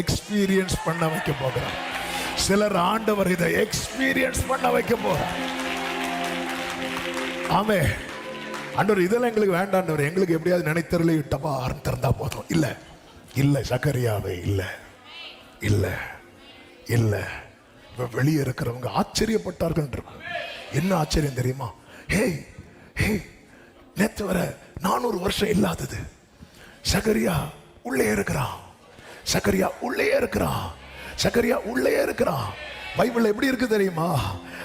Experience பண்ண வைக்க போகிறார். சிலர் ஆண்டவர் இதை எக்ஸ்பீரியன்ஸ் பண்ண வைக்க போகிறார். ஆமே. ஆண்டவர் இதெல்லாம் எங்களுக்கு வேண்டாண்டவர் எங்களுக்கு எப்படியாவது நினைத்தரலே டப்பா திறந்தா போதும். இல்ல. இல்ல சக்கரியாவே இல்ல. இல்ல. இல்ல. இப்போ வெளியே இருக்கிறவங்க ஆச்சரியப்பட்டார்கள் இருக்கும். என்ன ஆச்சரியம் தெரியுமா? ஹேய் ஹே நேற்று வர நானூறு வருஷம் இல்லாதது. சகரியா உள்ளே இருக்கிறான். சக்கரியா உள்ளே இருக்கிறான் சக்கரியா உள்ளே இருக்கிறான் பைபிள் எப்படி இருக்கு தெரியுமா?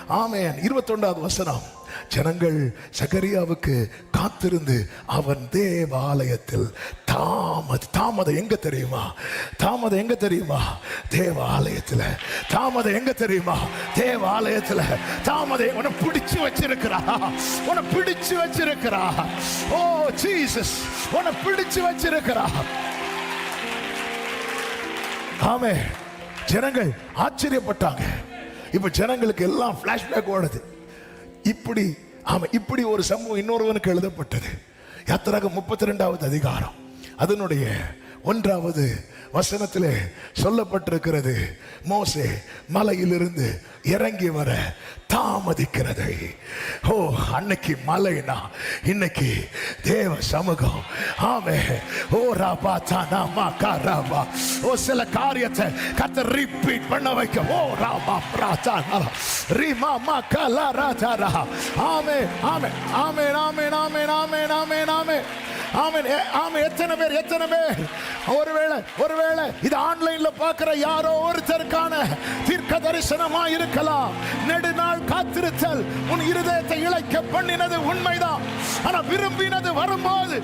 ஆமேன். இருபத்தொண்டாவது வசனம். ஜனங்கள் சகரியாவுக்கு காத்திருந்து அவன் தேவாலயத்தில் தாமத தாமதம் எங்க தெரியுமா? தாமதம் எங்க தெரியுமா? தேவாலயத்தில். தாமதம் எங்க தெரியுமா? தேவாலயத்தில். தாமதம் உன்னை பிடிச்சு வச்சிருக்கிறா. உன்னை பிடிச்சு வச்சிருக்கிறா. Oh Jesus. உன்னை பிடிச்சு வச்சிருக்கிறா. ஆமே ஜனங்கள் ஆச்சரியப்பட்டாங்க. இப்ப ஜனங்களுக்கு எல்லாம் பிளாஷ்பேக் ஓடுது. இப்படி ஆமா இப்படி ஒரு சம்பவம் இன்னொருவனுக்கு எழுதப்பட்டது. யாத்திராக முப்பத்தி ரெண்டாவது அதிகாரம். அதனுடைய ஒன்றாவது வசனத்திலே சொல்லப்பட்டிருக்கிறது. மோசே மலையிலிருந்து இறங்கி வர தாமதிக்கிறதை. ஓ அன்னைக்கு மலைனா இன்னைக்கு தேவ சமூகம். ஆமே. ஓ ராபா தானா மா காராபா ஓ சில காரியத்தை கத்த ரிப்பீட் பண்ண வைக்க. ஓ ராமா பிராச்சா ரிமா மா கலா ராஜா ஆமே ஆமே ஆமே ஆமே ஆமே ஆமே ஆமே ஆமே ஆமென் எ- ஆமென் எத்தனை பேர் எத்தனை பேர்? ஒருவேளை ஒருவேளை இது ஆன்லைன்ல பார்க்கிற யாரோ ஒருத்தருக்கான தீர்க்க தரிசனமா இருக்கலாம். நெடுநாள் காத்திருத்தல் உன் இருதயத்தை இழைக்க பண்ணினது உண்மைதான். ஆனா விரும்பினது வரும்போது.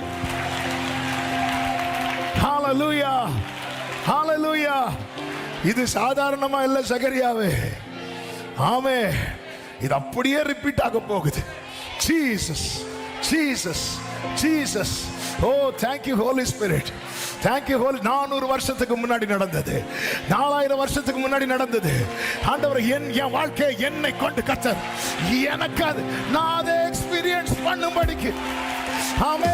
ஹாலலூயா ஹாலலூயா இது சாதாரணமா இல்லை சகரியாவே ஆமே. இது அப்படியே ரிப்பீட் ஆக போகுது. Jesus Jesus Jesus oh thank you Holy Spirit thank you Holy நானூறு வருஷத்துக்கு முன்னாடி நடந்தது. நாலாயிரம் வருஷத்துக்கு முன்னாடி நடந்தது. ஆண்டவர் என் என் வாழ்க்கையை என்னை கொண்டு கத்தர். எனக்கு அது நான் அதை எக்ஸ்பீரியன்ஸ் பண்ணும்படிக்கு. ஆமே.